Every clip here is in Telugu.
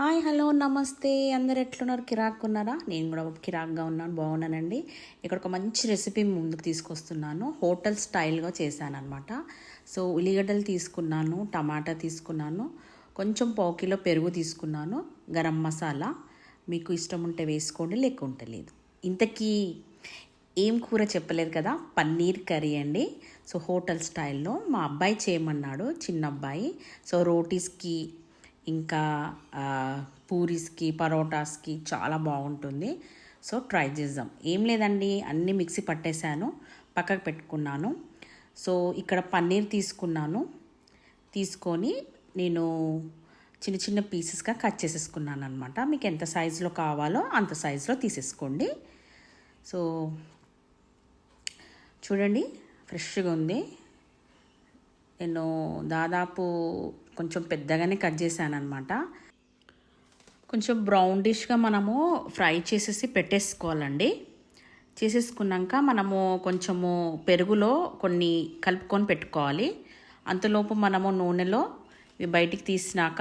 హాయ్ హలో నమస్తే. అందరు ఎట్లున్నారు? కిరాక్ ఉన్నారా నేను కూడా కిరాక్గా ఉన్నాను బాగున్నానండి. ఇక్కడ ఒక మంచి రెసిపీ ముందుకు తీసుకొస్తున్నాను. హోటల్ స్టైల్గా చేశాను అనమాట సో ఉల్లిగడ్డలు తీసుకున్నాను టమాటా తీసుకున్నాను కొంచెం పావు కిలో పెరుగు తీసుకున్నాను గరం మసాలా. మీకు ఇష్టం ఉంటే వేసుకోండి లేకుంటే లేదు. ఇంతకీ ఏం కూర చెప్పలేదు కదా? పన్నీర్ కర్రీ అండి. సో హోటల్ స్టైల్లో మా అబ్బాయి చేయమన్నాడు చిన్న అబ్బాయి సో రోటీస్కి ఇంకా పూరీస్కి పరోటాస్కి చాలా బాగుంటుంది. సో ట్రై చేద్దాం. ఏం లేదండి అన్నీ మిక్సీ పట్టేశాను పక్కకు పెట్టుకున్నాను. సో ఇక్కడ పన్నీర్ తీసుకున్నాను. తీసుకొని నేను చిన్న చిన్న పీసెస్గా కట్ చేసేసుకున్నాను అనమాట మీకు ఎంత సైజులో కావాలో అంత సైజులో తీసేసుకోండి. సో చూడండి ఫ్రెష్గా ఉంది. నేను దాదాపు కొంచెం పెద్దగానే కట్ చేశాను అనమాట కొంచెం బ్రౌన్ డిష్గా మనము ఫ్రై చేసేసి పెట్టేసుకోవాలండి. చేసేసుకున్నాక మనము కొంచెము పెరుగులో కొన్ని కలుపుకొని పెట్టుకోవాలి. అంతలోపు మనము నూనెలో ఇవి బయటికి తీసినాక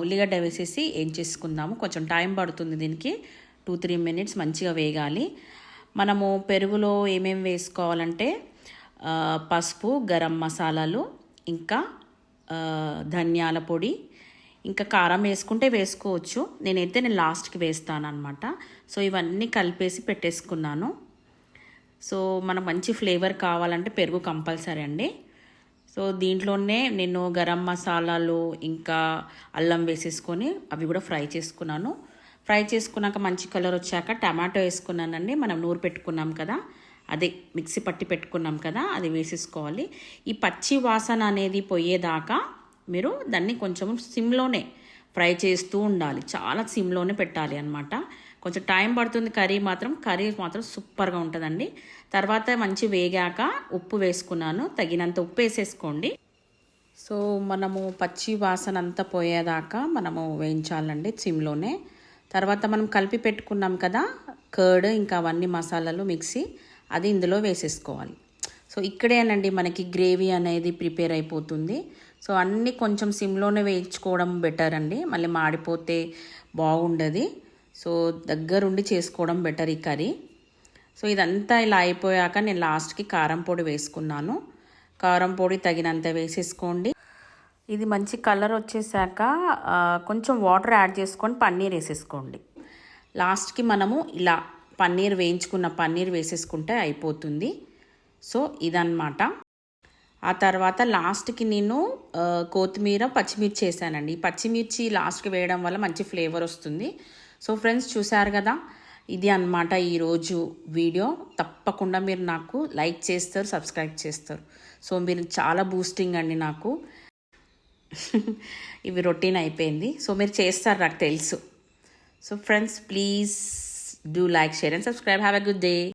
ఉల్లిగడ్డ వేసేసి ఏం చేసుకుందాము? కొంచెం టైం పడుతుంది దీనికి. టూ త్రీ మినిట్స్ మంచిగా వేగాలి. మనము పెరుగులో ఏమేమి వేసుకోవాలంటే పసుపు గరం మసాలాలు ఇంకా ధనియాల పొడి ఇంకా కారం వేసుకుంటే వేసుకోవచ్చు. నేనైతే నేను లాస్ట్కి వేస్తాను అనమాట సో ఇవన్నీ కలిపేసి పెట్టేసుకున్నాను. సో మనకు మంచి ఫ్లేవర్ కావాలంటే పెరుగు కంపల్సరీ అండి. సో దీంట్లోనే నేను గరం మసాలాలు ఇంకా అల్లం వేసేసుకొని అవి కూడా ఫ్రై చేసుకున్నాను. ఫ్రై చేసుకున్నాక మంచి కలర్ వచ్చాక టమాటో వేసుకున్నానండి. మనం నూరు పెట్టుకున్నాం కదా. అదే మిక్సీ పట్టి పెట్టుకున్నాం కదా అది వేసేసుకోవాలి. ఈ పచ్చి వాసన అనేది పోయేదాకా మీరు దాన్ని కొంచెం సిమ్లోనే ఫ్రై చేస్తూ ఉండాలి. చాలా సిమ్లోనే పెట్టాలి అనమాట కొంచెం టైం పడుతుంది కర్రీ మాత్రం కర్రీ మాత్రం సూపర్గా ఉంటుందండి. తర్వాత మంచి వేగాక ఉప్పు వేసుకున్నాను తగినంత ఉప్పు వేసేసుకోండి. సో మనము పచ్చి వాసన అంతా పోయేదాకా మనము వేయించాలండి సిమ్లోనే. తర్వాత మనం కలిపి పెట్టుకున్నాం కదా కర్డ్ ఇంకా అవన్నీ మసాలాలు మిక్సీ. అది ఇందులో వేసేసుకోవాలి. సో ఇక్కడేనండి మనకి గ్రేవీ అనేది ప్రిపేర్ అయిపోతుంది. సో అన్నీ కొంచెం సిమ్లోనే వేయించుకోవడం బెటర్ అండి. మళ్ళీ మాడిపోతే బాగుండదు. సో దగ్గరుండి చేసుకోవడం బెటర్ ఈ కర్రీ. సో ఇదంతా ఇలా అయిపోయాక నేను లాస్ట్కి కారం పొడి వేసుకున్నాను. కారం పొడి తగినంత వేసేసుకోండి. ఇది మంచి కలర్ వచ్చేసాక కొంచెం వాటర్ యాడ్ చేసుకొని పన్నీర్ వేసేసుకోండి. లాస్ట్కి మనము ఇలా పన్నీర్ వేయించుకున్న పన్నీర్ వేసేసుకుంటే అయిపోతుంది. సో ఇదన్నమాట. ఆ తర్వాత లాస్ట్కి నేను కొత్తిమీర పచ్చిమిర్చి వేసానండి ఈ పచ్చిమిర్చి లాస్ట్కి వేయడం వల్ల మంచి ఫ్లేవర్ వస్తుంది. సో ఫ్రెండ్స్ చూసారు కదా ఇది అన్నమాట ఈరోజు వీడియో. తప్పకుండా మీరు నాకు లైక్ చేస్తారు సబ్స్క్రైబ్ చేస్తారు. సో మీరు చాలా బూస్టింగ్ అండి నాకు. ఇవి రొటీన్ అయిపోయింది. సో మీరు చేస్తారు నాకు తెలుసు. So friends please do like, share, and subscribe. Have a good day.